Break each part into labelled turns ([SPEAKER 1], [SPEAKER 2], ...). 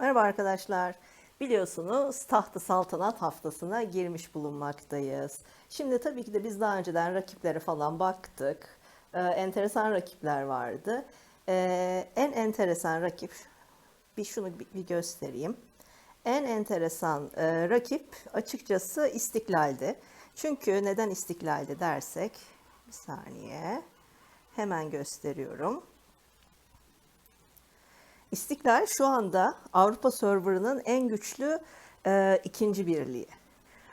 [SPEAKER 1] Merhaba arkadaşlar. Biliyorsunuz tahtı saltanat haftasına girmiş bulunmaktayız. Şimdi tabii ki de biz daha önceden rakiplere falan baktık. Ee, enteresan rakipler vardı. Ee, en enteresan rakip, bir şunu bir, göstereyim. En enteresan e, rakip açıkçası İstiklal'di. Çünkü neden İstiklal'di dersek, bir saniye hemen gösteriyorum. İstiklal şu anda Avrupa serverının en güçlü e, ikinci birliği.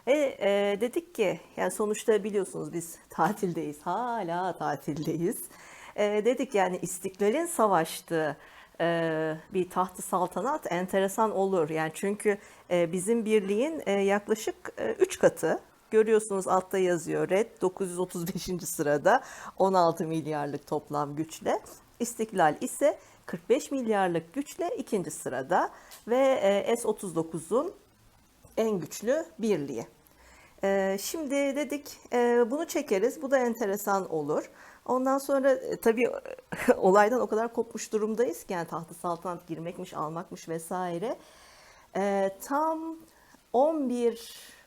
[SPEAKER 1] Ve e, dedik ki yani sonuçta biliyorsunuz biz tatildeyiz. Hala tatildeyiz. E, dedik yani İstiklal'in savaştığı e, bir tahtı saltanat enteresan olur. Yani çünkü e, bizim birliğin e, yaklaşık 3 katı Görüyorsunuz altta yazıyor Red 935. sırada 16 milyarlık toplam güçle. İstiklal ise 45 milyarlık güçle ikinci sırada ve e, S-39'un en güçlü birliği. E, Şimdi dedik e, bunu çekeriz. Bu da enteresan olur. Ondan sonra tabii olaydan o kadar kopmuş durumdayız ki yani tahtı saltanat girmekmiş, almakmış vesaire. Tam 11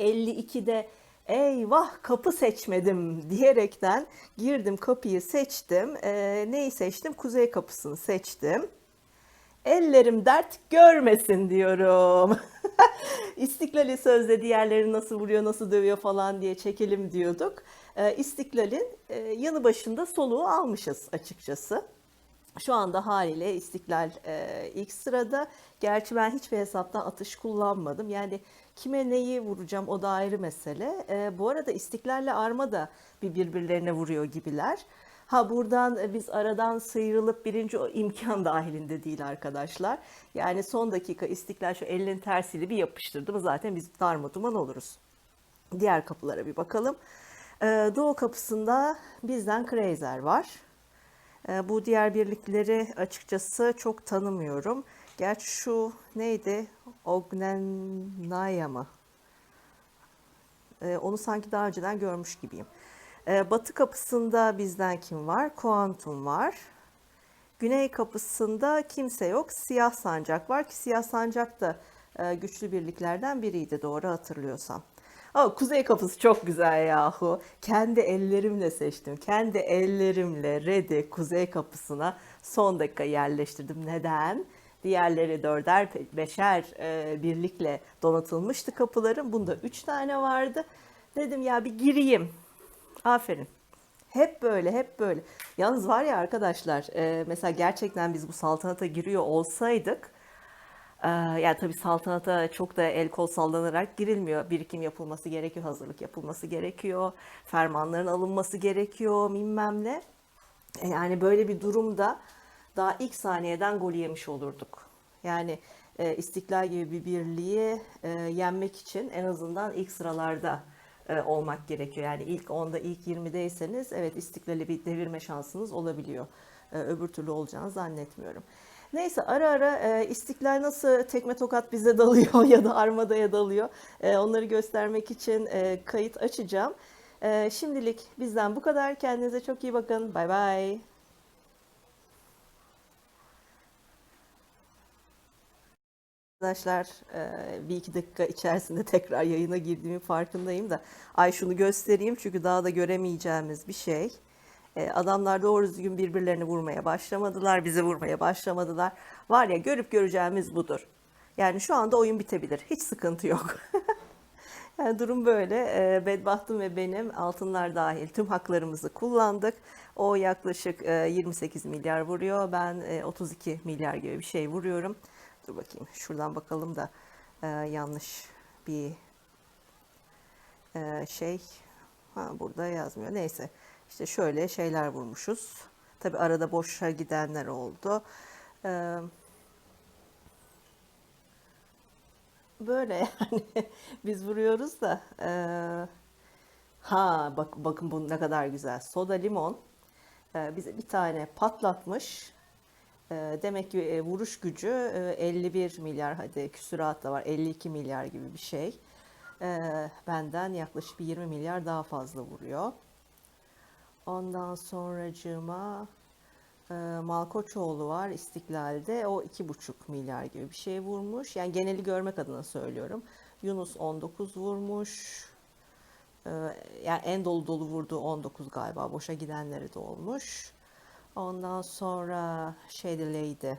[SPEAKER 1] 52'de eyvah kapı seçmedim diyerekten girdim kapıyı seçtim. Ee, neyi seçtim? Kuzey kapısını seçtim. Ellerim dert görmesin diyorum. İstiklali sözde diğerleri nasıl vuruyor, nasıl dövüyor falan diye çekelim diyorduk. Ee, İstiklal'in e, yanı başında soluğu almışız açıkçası. Şu anda haliyle İstiklal e, ilk sırada. Gerçi ben hiçbir hesaptan atış kullanmadım. Yani kime neyi vuracağım o da ayrı mesele. E, bu arada İstiklal'le Arma da bir birbirlerine vuruyor gibiler. Ha buradan e, biz aradan sıyrılıp birinci o imkan dahilinde değil arkadaşlar. Yani son dakika İstiklal şu elinin tersiyle bir yapıştırdı mı zaten biz darma duman oluruz. Diğer kapılara bir bakalım. E, Doğu kapısında bizden Kreiser var. E, Bu diğer birlikleri açıkçası çok tanımıyorum. Gerçi şu neydi? Ognenaya mı? E, Onu sanki daha önceden görmüş gibiyim. E, Batı kapısında bizden kim var? Kuantum var. Güney kapısında kimse yok. Siyah sancak var ki siyah sancak da e, güçlü birliklerden biriydi doğru hatırlıyorsam. Ama kuzey kapısı çok güzel yahu. Kendi ellerimle seçtim. Kendi ellerimle Red'i kuzey kapısına son dakika yerleştirdim. Neden? Diğerleri dörder, beşer e, birlikle donatılmıştı kapıların. Bunda üç tane vardı. Dedim ya bir gireyim. Aferin. Hep böyle, hep böyle. Yalnız var ya arkadaşlar, e, mesela gerçekten biz bu saltanata giriyor olsaydık, e, yani tabii saltanata çok da el kol sallanarak girilmiyor. Birikim yapılması gerekiyor, hazırlık yapılması gerekiyor, fermanların alınması gerekiyor, bilmem ne. E, Yani böyle bir durumda daha ilk saniyeden gol yemiş olurduk. Yani e, İstiklal gibi bir birliği e, yenmek için en azından ilk sıralarda e, olmak gerekiyor. Yani ilk 10'da, ilk 20'deyseniz evet İstiklal'i bir devirme şansınız olabiliyor. E, öbür türlü olacağını zannetmiyorum. Neyse ara ara e, İstiklal nasıl tekme tokat bize dalıyor ya da armadaya dalıyor e, onları göstermek için e, kayıt açacağım. E, şimdilik bizden bu kadar. Kendinize çok iyi bakın. Bay bay. Arkadaşlar bir iki dakika içerisinde tekrar yayına girdiğimin farkındayım da ay şunu göstereyim çünkü daha da göremeyeceğimiz bir şey. Adamlar doğru düzgün birbirlerini vurmaya başlamadılar, bizi vurmaya başlamadılar. Var ya görüp göreceğimiz budur. Yani şu anda oyun bitebilir. Hiç sıkıntı yok. Yani durum böyle. Bedbahtım ve benim altınlar dahil tüm haklarımızı kullandık. O yaklaşık e, 28 milyar vuruyor. Ben e, 32 milyar gibi bir şey vuruyorum. Dur bakayım şuradan bakalım da e, yanlış bir e, şey ha, burada yazmıyor. Neyse işte şöyle şeyler vurmuşuz. Tabi arada boşa gidenler oldu. E, böyle yani biz vuruyoruz da e, ha bak bakın bu ne kadar güzel. Soda limon e, bize bir tane patlatmış. E, Demek ki e, vuruş gücü e, 51 milyar hadi küsurat da var 52 milyar gibi bir şey. E, Benden yaklaşık bir 20 milyar daha fazla vuruyor. Ondan sonracığıma Ee, Malkoçoğlu var İstiklal'de. O 2,5 milyar gibi bir şey vurmuş. Yani geneli görmek adına söylüyorum. Yunus 19 vurmuş. Ee, yani en dolu dolu vurduğu 19 galiba. Boşa gidenleri de olmuş. Ondan sonra şeyde Lady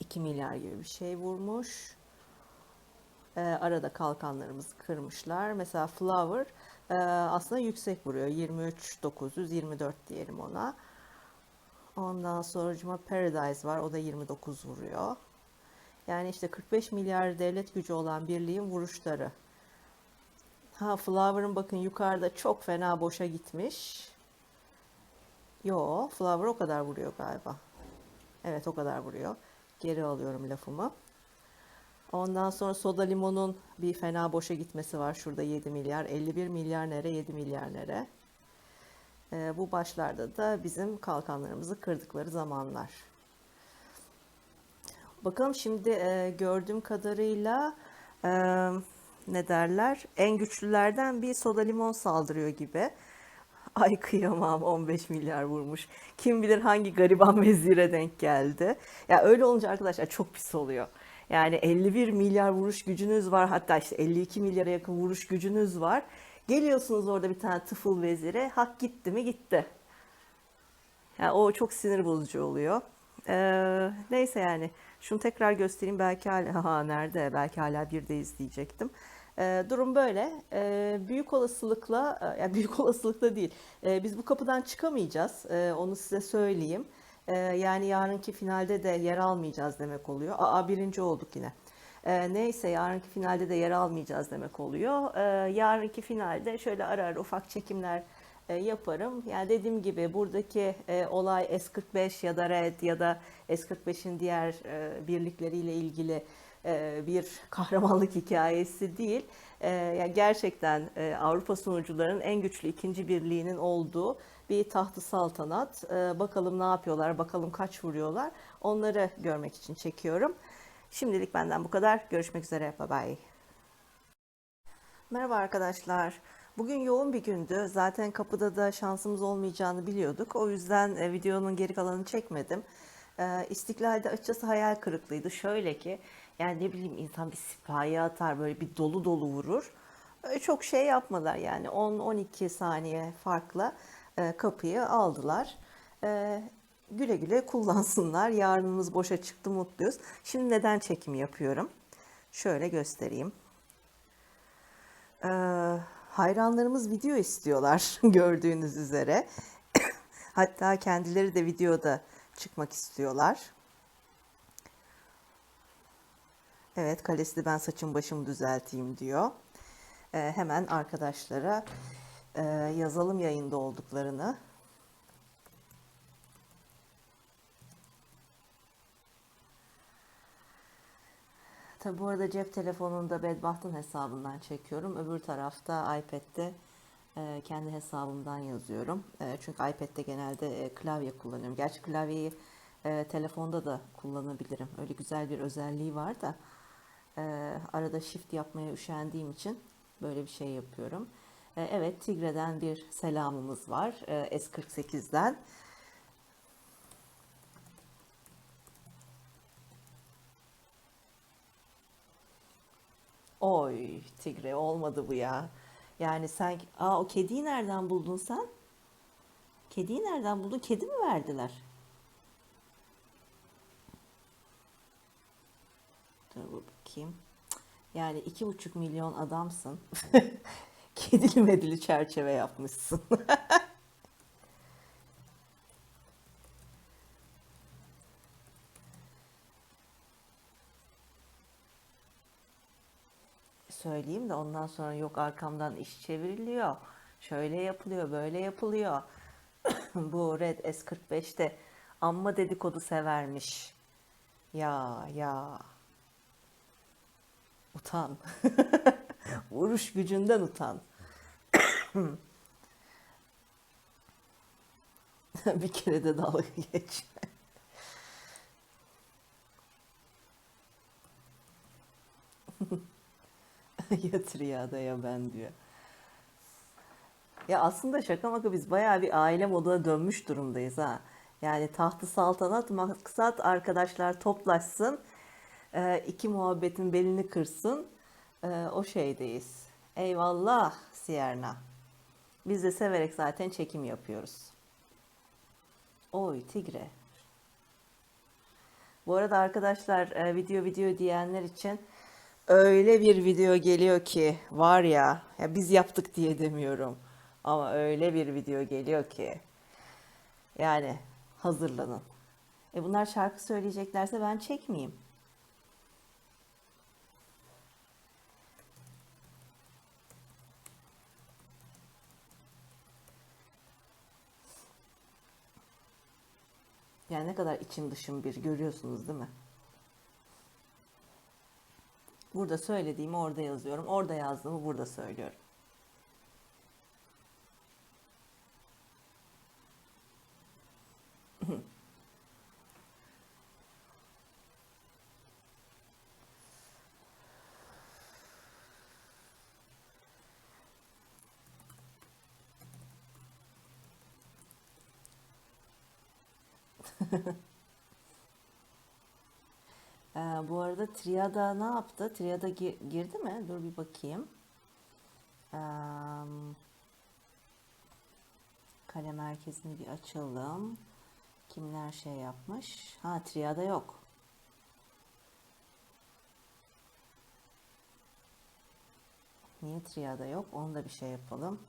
[SPEAKER 1] 2 milyar gibi bir şey vurmuş. Ee, arada kalkanlarımızı kırmışlar. Mesela Flower e, aslında yüksek vuruyor. 23 900 24 diyelim ona. Ondan sonra Paradise var. O da 29 vuruyor. Yani işte 45 milyar devlet gücü olan birliğin vuruşları. Ha Flower'ın bakın yukarıda çok fena boşa gitmiş. Yo, Flower o kadar vuruyor galiba. Evet o kadar vuruyor. Geri alıyorum lafımı. Ondan sonra Soda Limon'un bir fena boşa gitmesi var. Şurada 7 milyar. 51 milyar nere, 7 milyar nere. Ee, bu başlarda da bizim kalkanlarımızı kırdıkları zamanlar. Bakalım şimdi e, gördüğüm kadarıyla e, ne derler? En güçlülerden bir Soda Limon saldırıyor gibi. Ay kıyamam 15 milyar vurmuş. Kim bilir hangi gariban vezire denk geldi. Ya öyle olunca arkadaşlar çok pis oluyor. Yani 51 milyar vuruş gücünüz var. Hatta işte 52 milyara yakın vuruş gücünüz var. Geliyorsunuz orada bir tane tıfıl vezire. Hak gitti mi gitti. Yani o çok sinir bozucu oluyor. Ee, neyse yani şunu tekrar göstereyim belki hala ha, nerede belki hala birdeyiz diyecektim. Ee, durum böyle. Ee, büyük olasılıkla yani büyük olasılıkla değil. Ee, biz bu kapıdan çıkamayacağız. Onu size söyleyeyim. Yani yarınki finalde de yer almayacağız demek oluyor. Aa birinci olduk yine. Neyse yarınki finalde de yer almayacağız demek oluyor. Yarınki finalde şöyle ara ara ufak çekimler e, yaparım. Yani dediğim gibi buradaki e, olay S45 ya da Red ya da S45'in diğer e, birlikleriyle ilgili e, bir kahramanlık hikayesi değil. E, yani gerçekten e, Avrupa sunucularının en güçlü ikinci birliğinin olduğu bir tahtı saltanat. E, bakalım ne yapıyorlar, bakalım kaç vuruyorlar. Onları görmek için çekiyorum. Şimdilik benden bu kadar. Görüşmek üzere. Bye bye. Merhaba arkadaşlar. Bugün yoğun bir gündü. Zaten kapıda da şansımız olmayacağını biliyorduk. O yüzden e, videonun geri kalanını çekmedim. E, İstiklal'de açıkçası hayal kırıklığıydı. Şöyle ki yani ne bileyim insan bir sipahi atar böyle bir dolu dolu vurur. E, Çok şey yapmadılar yani 10-12 saniye farkla e, kapıyı aldılar. E, Güle güle kullansınlar. Yarınımız boşa çıktı mutluyuz. Şimdi neden çekim yapıyorum? Şöyle göstereyim. Hayranlarımız video istiyorlar gördüğünüz üzere. Hatta kendileri de videoda çıkmak istiyorlar. Evet, kalesi ben saçım başımı düzelteyim diyor. Ee, hemen arkadaşlara e, yazalım yayında olduklarını. Tabi bu arada cep telefonunda Bedbaht'ın hesabından çekiyorum. Öbür tarafta iPad'de e, kendi hesabımdan yazıyorum. E, çünkü iPad'de genelde e, klavye kullanıyorum. Gerçi klavyeyi e, telefonda da kullanabilirim. Öyle güzel bir özelliği var da e, arada shift yapmaya üşendiğim için böyle bir şey yapıyorum. E, evet Tigre'den bir selamımız var. E, S48'den. Oy Tigre olmadı bu ya. Yani sen aa o kediyi nereden buldun sen? Kediyi nereden buldun? Kedi mi verdiler? Dur bakayım. Yani iki buçuk milyon adamsın. Kedili medili çerçeve yapmışsın. Söyleyeyim de ondan sonra yok arkamdan iş çevriliyor. Şöyle yapılıyor, böyle yapılıyor. Bu Red S45'te amma dedikodu severmiş. Ya ya. Utan. Vuruş gücünden utan. Bir kere de dalga geç. Yatır ya da ya ben diyor. Ya aslında şaka maka biz bayağı bir aile moduna dönmüş durumdayız ha. Yani tahtı saltanat maksat arkadaşlar toplaşsın. Ee, iki muhabbetin belini kırsın. Ee, o şeydeyiz. Eyvallah Sierna. Biz de severek zaten çekim yapıyoruz. Oy Tigre. Bu arada arkadaşlar e, video video diyenler için öyle bir video geliyor ki var ya, ya biz yaptık diye demiyorum. Ama öyle bir video geliyor ki yani hazırlanın. E bunlar şarkı söyleyeceklerse ben çekmeyeyim. Ne kadar içim dışım bir görüyorsunuz değil mi? Burada söylediğimi orada yazıyorum. Orada yazdığımı burada söylüyorum. Ee, bu arada Triada ne yaptı? Triada gi- girdi mi? Dur bir bakayım. Ee, kale merkezini bir açalım. Kimler şey yapmış? Ha Triada yok. Niye Triada yok? Onu da bir şey yapalım.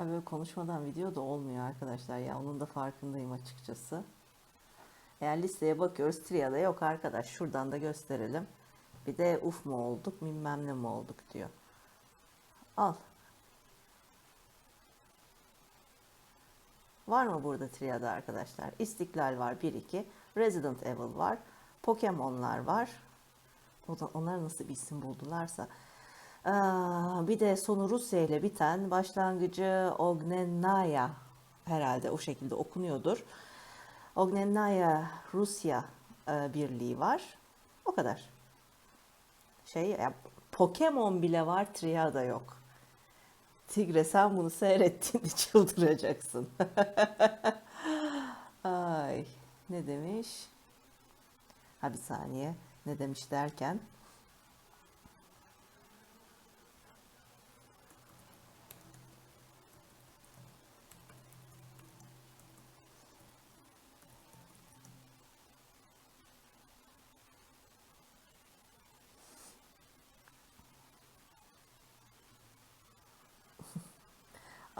[SPEAKER 1] Ha, Böyle konuşmadan video da olmuyor arkadaşlar ya onun da farkındayım açıkçası. Yani listeye bakıyoruz Triada yok arkadaş şuradan da gösterelim. Bir de uf mu olduk bilmem ne mi olduk diyor. Al. Var mı burada Triada arkadaşlar? İstiklal var 1-2. Resident Evil var. Pokemon'lar var. O da onlar nasıl bir isim buldularsa. Bir de sonu Rusya ile biten başlangıcı Ognennaya herhalde o şekilde okunuyordur. Ognennaya Rusya e, birliği var. O kadar. Şey ya, Pokemon bile var, Triada yok. Tigre sen bunu seyrettiğinde çıldıracaksın. Ay ne demiş? Ha bir saniye. Ne demiş derken.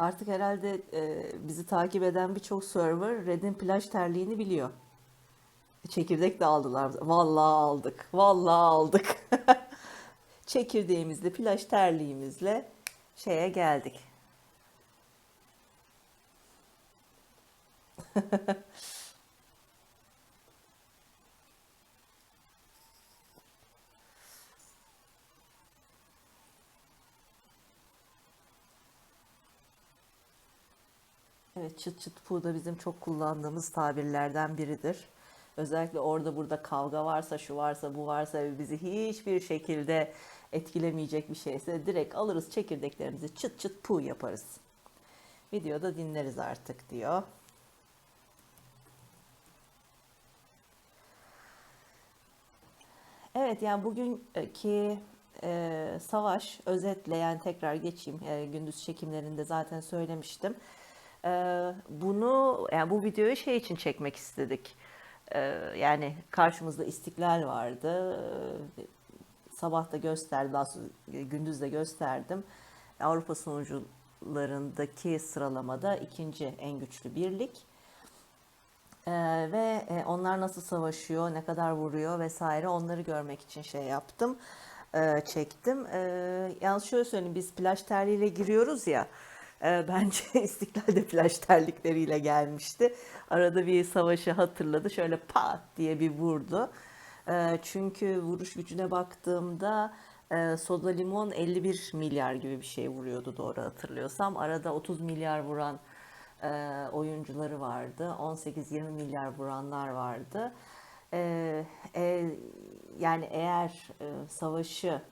[SPEAKER 1] Artık herhalde e, bizi takip eden birçok server Red'in plaj terliğini biliyor. Çekirdek de aldılar. Vallahi aldık. Vallahi aldık. Çekirdeğimizle, plaj terliğimizle şeye geldik. Evet, çıt çıt pu da bizim çok kullandığımız tabirlerden biridir. Özellikle orada burada kavga varsa, şu varsa, bu varsa bizi hiçbir şekilde etkilemeyecek bir şeyse direkt alırız çekirdeklerimizi çıt çıt pu yaparız. Videoda dinleriz artık diyor. Evet yani bugünkü e, savaş özetle yani tekrar geçeyim e, gündüz çekimlerinde zaten söylemiştim. E, bunu yani bu videoyu şey için çekmek istedik. E, yani karşımızda İstiklal vardı. E, sabah da gösterdim, daha sonra gündüz de gösterdim. Avrupa sunucularındaki sıralamada ikinci en güçlü birlik. Ee, ve e, onlar nasıl savaşıyor, ne kadar vuruyor vesaire onları görmek için şey yaptım, e, çektim. E, yalnız şöyle söyleyeyim, biz plaj terliğiyle giriyoruz ya, bence İstiklal'de plaj terlikleriyle gelmişti. Arada bir savaşı hatırladı. Şöyle pat diye bir vurdu. E, çünkü vuruş gücüne baktığımda e, Soda Limon 51 milyar gibi bir şey vuruyordu doğru hatırlıyorsam. Arada 30 milyar vuran e, oyuncuları vardı. 18-20 milyar vuranlar vardı. E, e, yani eğer savaşı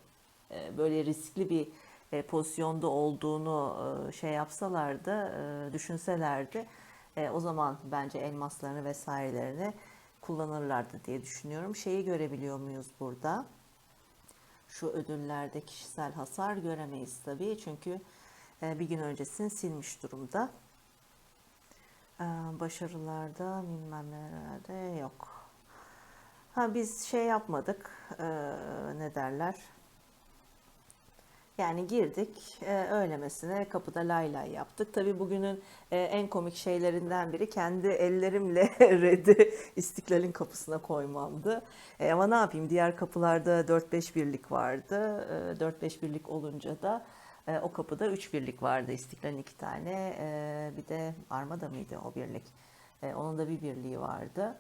[SPEAKER 1] böyle riskli bir e, pozisyonda olduğunu e, şey yapsalardı, e, düşünselerdi, e, o zaman bence elmaslarını vesairelerini kullanırlardı diye düşünüyorum. Şeyi görebiliyor muyuz burada? Şu ödüllerde kişisel hasar göremeyiz tabii çünkü bir gün öncesini silmiş durumda. Başarılarda bilmem nelerde yok. Ha biz şey yapmadık, ne derler? Yani girdik e, öylemesine kapıda lay lay yaptık. Tabii bugünün e, en komik şeylerinden biri kendi ellerimle Red'i İstiklal'in kapısına koymamdı. E, ama ne yapayım diğer kapılarda 4-5 birlik vardı. E, 4-5 birlik olunca da e, o kapıda 3 birlik vardı İstiklal'in iki tane. E, bir de Armada mıydı o birlik? E, onun da bir birliği vardı.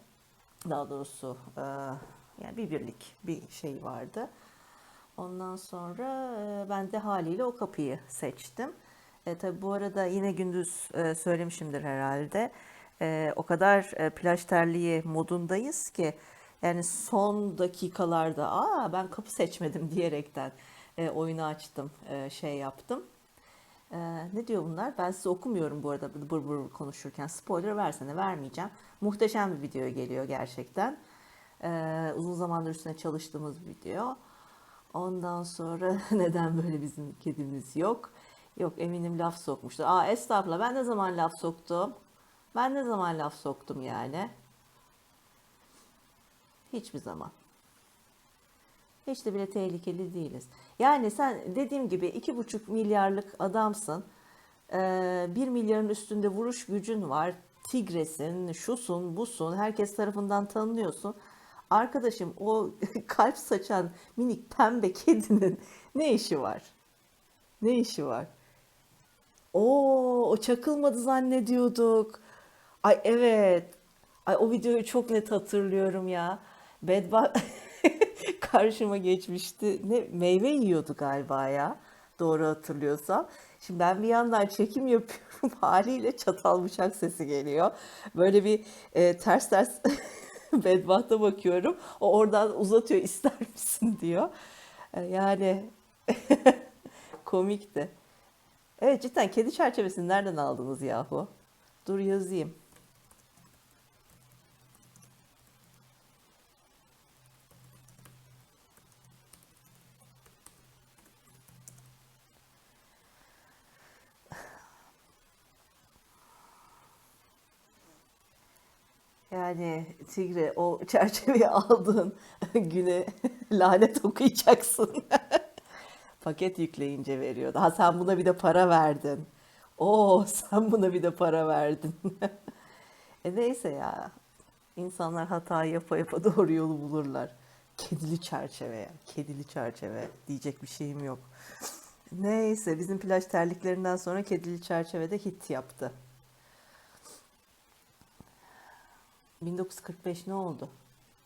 [SPEAKER 1] Daha doğrusu e, yani bir birlik bir şey vardı. Ondan sonra ben de haliyle o kapıyı seçtim. E, tabii bu arada yine gündüz e, söylemişimdir herhalde. E, o kadar e, plaj terliği modundayız ki yani son dakikalarda aa ben kapı seçmedim diyerekten e, oyunu açtım, e, şey yaptım. E, ne diyor bunlar? Ben size okumuyorum bu arada bır bır konuşurken. Spoiler versene vermeyeceğim. Muhteşem bir video geliyor gerçekten. E, uzun zamandır üstüne çalıştığımız bir video. Ondan sonra neden böyle bizim kedimiz yok? Yok eminim laf sokmuştur. Aa estağfurullah ben ne zaman laf soktum? Ben ne zaman laf soktum yani? Hiçbir zaman. Hiç de bile tehlikeli değiliz. Yani sen dediğim gibi iki buçuk milyarlık adamsın. Ee, bir milyarın üstünde vuruş gücün var. Tigresin, şusun, busun. Herkes tarafından tanınıyorsun. Arkadaşım o kalp saçan minik pembe kedinin ne işi var? Ne işi var? Oo, o çakılmadı zannediyorduk. Ay evet. Ay o videoyu çok net hatırlıyorum ya. Bedba karşıma geçmişti. Ne meyve yiyordu galiba ya. Doğru hatırlıyorsam. Şimdi ben bir yandan çekim yapıyorum. Haliyle çatal bıçak sesi geliyor. Böyle bir e, ters ters bedbahta bakıyorum. O oradan uzatıyor ister misin diyor. E, Yani komikti. Evet cidden kedi çerçevesini nereden aldınız yahu? Dur yazayım. Yani Tigre o çerçeveyi aldığın güne lanet okuyacaksın. Paket yükleyince veriyor. Daha sen buna bir de para verdin. Oo sen buna bir de para verdin. E neyse ya. İnsanlar hata yapa yapa doğru yolu bulurlar. Kedili çerçeve ya. Kedili çerçeve. Diyecek bir şeyim yok. Neyse bizim plaj terliklerinden sonra kedili çerçevede hit yaptı. 1945 ne oldu?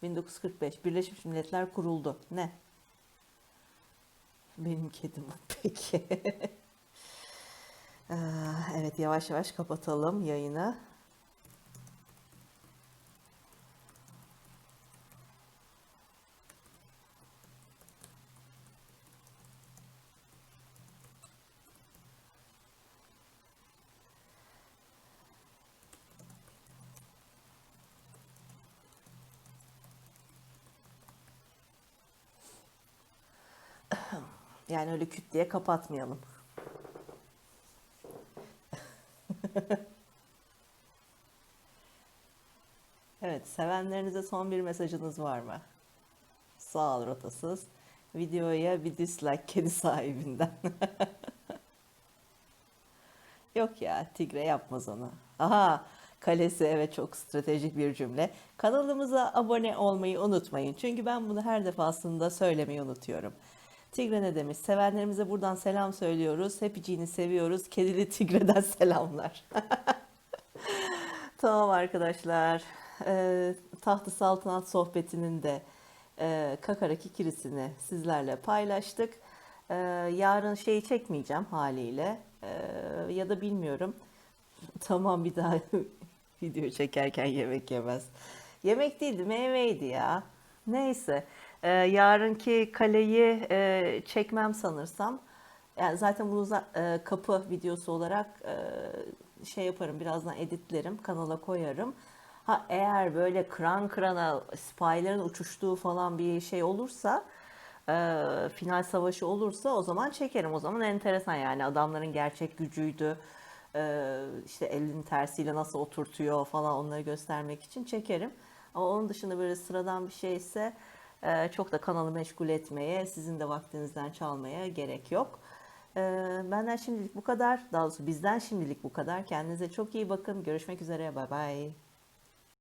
[SPEAKER 1] 1945 Birleşmiş Milletler kuruldu. Ne? Benim kedim peki. Ah, Evet yavaş yavaş kapatalım yayını. Yani öyle küt diye kapatmayalım. Evet, sevenlerinize son bir mesajınız var mı? Sağ ol rotasız. Videoya bir dislike kedi sahibinden. Yok ya, Tigre yapmaz onu. Aha, kalesi evet çok stratejik bir cümle. Kanalımıza abone olmayı unutmayın. Çünkü ben bunu her defasında söylemeyi unutuyorum. Tigre ne demiş? Sevenlerimize buradan selam söylüyoruz. Hepiciğini seviyoruz. Kedili Tigre'den selamlar. Tamam arkadaşlar. Ee, Tahtı Saltanat sohbetinin de e, Kakarak ikilisini sizlerle paylaştık. Ee, yarın şeyi çekmeyeceğim haliyle. Ee, ya da bilmiyorum. Tamam bir daha video çekerken yemek yemez. Yemek değildi, meyveydi ya. Neyse. Ee, yarınki kaleyi e, çekmem sanırsam. Yani zaten bunu za- e, kapı videosu olarak e, şey yaparım, birazdan editlerim, kanala koyarım. Ha eğer böyle kıran kırana spyların uçuştuğu falan bir şey olursa, e, final savaşı olursa o zaman çekerim. O zaman enteresan yani adamların gerçek gücüydü. E, işte elin tersiyle nasıl oturtuyor falan onları göstermek için çekerim. Ama onun dışında böyle sıradan bir şeyse e, çok da kanalı meşgul etmeye, sizin de vaktinizden çalmaya gerek yok. E, benden şimdilik bu kadar. Daha doğrusu bizden şimdilik bu kadar. Kendinize çok iyi bakın. Görüşmek üzere. Bay bay.